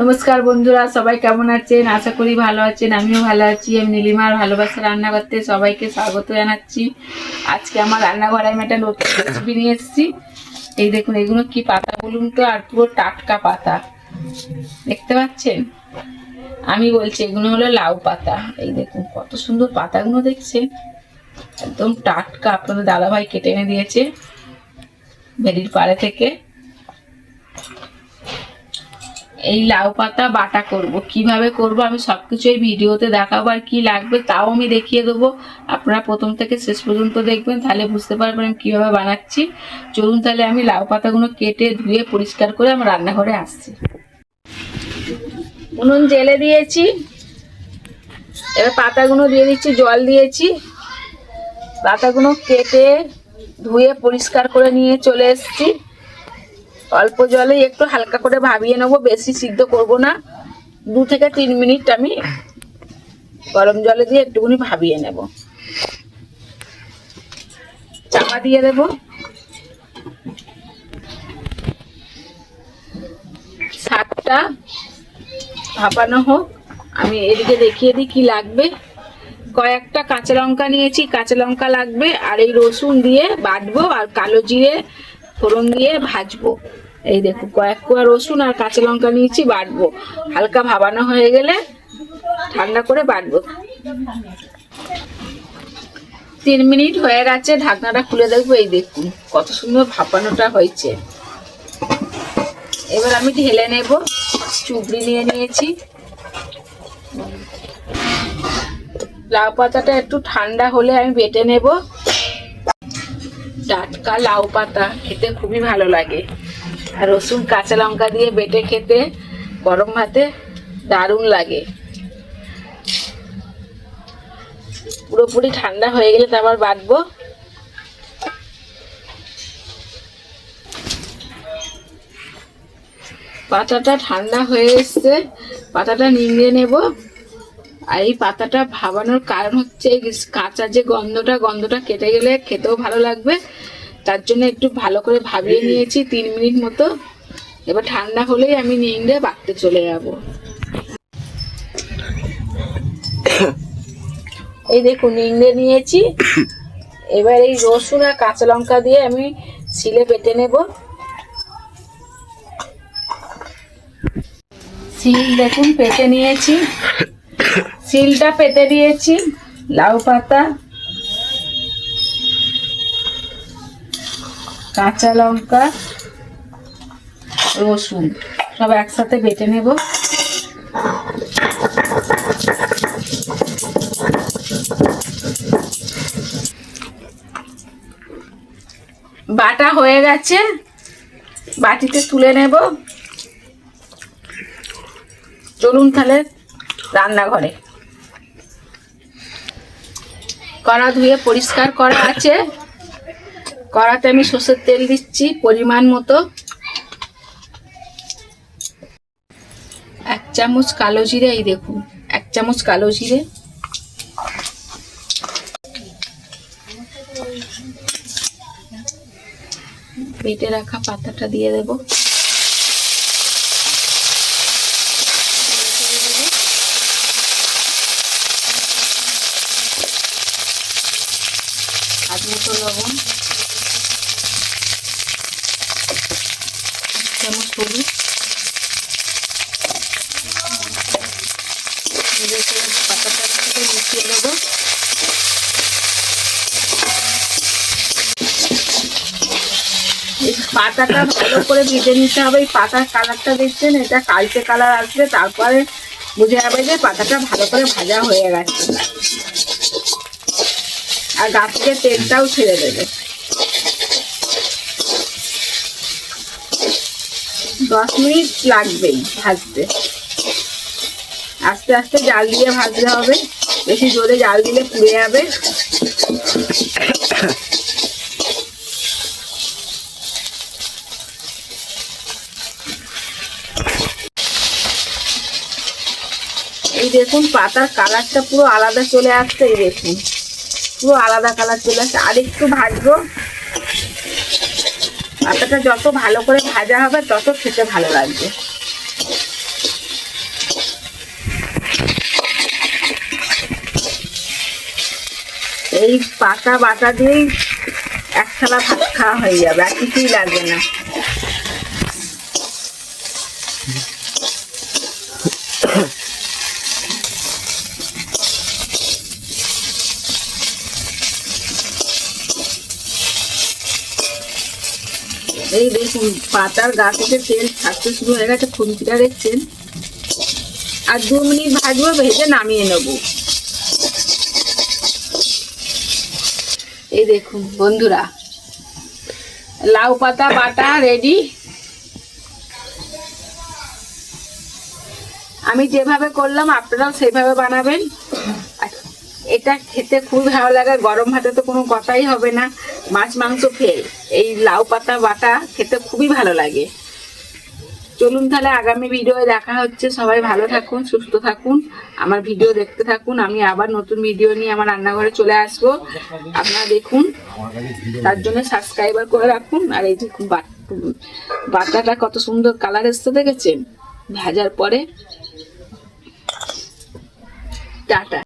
নমস্কার বন্ধুরা, সবাই কেমন আছেন? আশা করি ভালো আছেন, আমিও ভালো আছি। আমি নীলিমার ভালোবাসা রান্না করতে সবাইকে স্বাগত জানাচ্ছি। আজকে আমার রান্নাঘরে আমি একটা নতুন রেসিপি নিয়ে এসেছি। এই দেখুন, এগুলো কি পাতা বলুন তো আর পুরো টাটকা পাতা। দেখতে পাচ্ছেন? আমি বলছি, এগুলো হলো লাউ পাতা। এই দেখুন, কত সুন্দর পাতাগুলো দেখছেন। একদম টাটকা, আপনাদের দাদাভাই কেটে এনে দিয়েছে। বেরির পাড়ে থেকে। এই লাউ পাতা বাটা করব। কীভাবে করব? আমি সবকিছু এই ভিডিওতে দেখাবো আর কি লাগবে তাও আমি দেখিয়ে দেবো। আপনারা প্রথম থেকে শেষ পর্যন্ত দেখবেন, তাহলে বুঝতে পারবেন আমি কীভাবে বানাচ্ছি। চলুন তাহলে আমি লাউ পাতাগুলো কেটে ধুয়ে পরিষ্কার করে আমার রান্নাঘরে আসছি। উনুন জেলে দিয়েছি। এবার পাতাগুলো দিয়ে দিচ্ছি, জল দিয়েছি। পাতাগুলো কেটে ধুয়ে পরিষ্কার করে নিয়ে চলে এসেছি। অল্প জলে একটু হালকা করে ভাবিয়ে নেব, বেশি সিদ্ধ করব না। দু থেকে তিন মিনিট আমি গরম জলে দিয়ে একটুখানি ভাবিয়ে নেব। চাপা দিয়ে দেব। সাতটা ভাপানো হোক, আমি এদিকে দেখিয়ে দিই কি লাগবে। কয়েকটা কাঁচা লঙ্কা নিয়েছি, কাঁচা লঙ্কা লাগবে, আর এই রসুন দিয়ে বাটবো, আর কালো জিরে ফোড়ন দিয়ে ভাজবো। এই দেখো, কয়েক কোয়া রসুন আর কাঁচা লঙ্কা নিয়েছি, বাটবো। হালকা ভাবানো হয়ে গেলে ঠান্ডা করে বাটবো। তিন মিনিট হয়ে গেছে, ঢাকনাটা খুলে দেখব, এই দেখুন, কত সুন্দর ভাপানোটা হয়েছে। এবার আমি ঢেলে নেব, চুবড়ি নিয়ে নিয়েছি। লাউ পাতাটা একটু ঠান্ডা হলে আমি বেটে নেব। টাটকা লাউ পাতা, খেতে খুবই ভালো লাগে। আর রসুন, কাঁচা লঙ্কা দিয়ে বেটে খেতে গরম ভাতে দারুণ লাগে। পুরোপুরি ঠান্ডা হয়ে গেলে তারপর বাটবো। পাতাটা ঠান্ডা হয়ে এসছে, পাতাটা নিংড়ে নেব। আর এই পাতাটা ভাবানোর কারণ হচ্ছে কাঁচা যে গন্ধটা গন্ধটা কেটে গেলে খেতেও ভালো লাগবে। তার জন্য একটু ভালো করে ভাবিয়ে নিয়েছি তিন মিনিট মতো। এবার ঠান্ডা হলেই আমি নিংড়ে বাড়তে চলে যাব। এই দেখুন নিংড়ে নিয়েছি। এবার এই রসুন আর কাঁচা লঙ্কা দিয়ে আমি শিলে পেটে নেব। শিল দেখুন পেটে নিয়েছি। শিলটা পেতে দিয়েছি লাউ পাতা। কাঁচা লঙ্কা, রসুন, সব একসাথে বেটে নেব। বাটা হয়ে গেছে, বাটিতে তুলে নেব। চলুন তাহলে রান্নাঘরে। কড়া ধুয়ে পরিষ্কার করা আছে। কড়াতে আমি সর্ষের তেল দিচ্ছি, পরিমাণ মতো। এক চামচ কালো জিরে, এই দেখুন, এক চামচ কালো জিরে। বেটে রাখা পাতাটা দিয়ে দেব। হাত মতো লবণ। চামচ হলুদ। সাথে মিশিয়ে দেবো। পাতাটা ভালো করে ভেজে নিতে হবে। এই পাতার কালারটা দেখছেন? এটা কালচে কালার আসবে, তারপরে বুঝে যাবে যে পাতাটা ভালো করে ভাজা হয়ে গেছে। আর গাছ থেকে তেলটাও ছেড়ে দেবে। দশ মিনিট লাগবেই ভাজতে। আস্তে আস্তে জাল দিয়ে ভাজতে হবে। বেশি জোরে জাল দিলে পুড়ে যাবে। এই দেখুন, পাতার কালারটা পুরো আলাদা চলে আসছে, এই দেখুন। পুরো আলাদা কালার চলে আসছে। আর একটু ভাজবো। আটাটা যত ভালো করে ভাজা হবে, তত খেতে ভালো লাগবে। এই পাতা বাটা দিয়েই এক থালা ভাত খাওয়া হয়ে যাবে, আর কিছুই লাগবে না। এই দেখুন, পাতার গা থেকে তেল ছাড়তে শুরু হয়ে গেছে খুন্তিটা দেখছেন আর দু মিনিট ভাজবো, ভেজে নামিয়ে নেব। এই দেখুন, বন্ধুরা, লাউ পাতা, বাটা, রেডি। আমি যেভাবে করলাম, আপনারাও সেইভাবে বানাবেন। এটা খেতে খুবই ভালো লাগে, গরম ভাতে তো কোনো কথাই হবে না। মাছ, মাংস খেয়ে এই লাউ পাতা, বাটা খেতে খুবই ভালো লাগে। চলুন তাহলে আগামী ভিডিও দেখা হচ্ছে। সবাই ভালো থাকুন, সুস্থ থাকুন, আমার ভিডিও দেখতে থাকুন। আমি আবার নতুন ভিডিও নিয়ে আমার রান্নাঘরে চলে আসব। আপনারা দেখুন, তার জন্য সাবস্ক্রাইবার করে রাখুন। আর এই দেখুন বাট- বাটাটা কত সুন্দর কালার এসছে, দেখেছেন? ভাজার পরে। টাটা।